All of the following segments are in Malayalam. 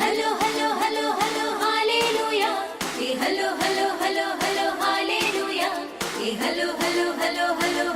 hello hello hello hello hallelujah hello hello hello hello hallelujah hello hello hello hello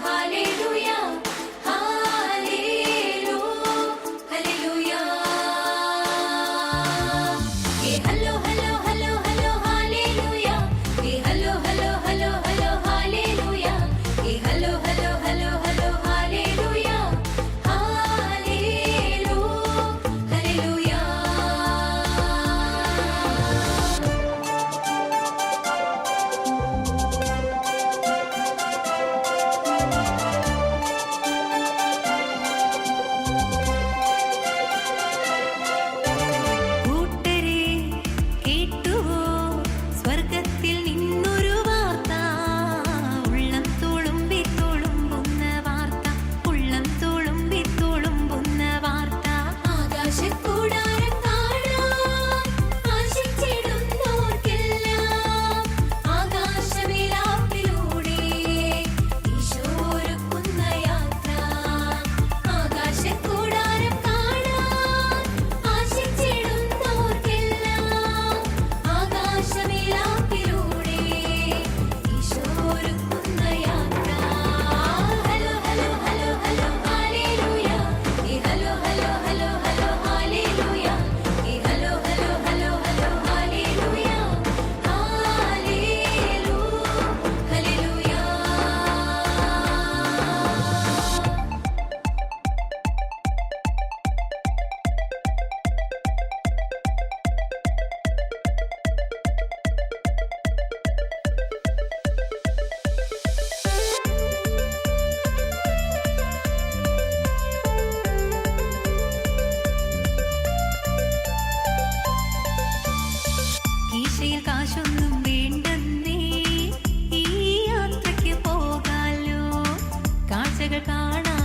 കാണാം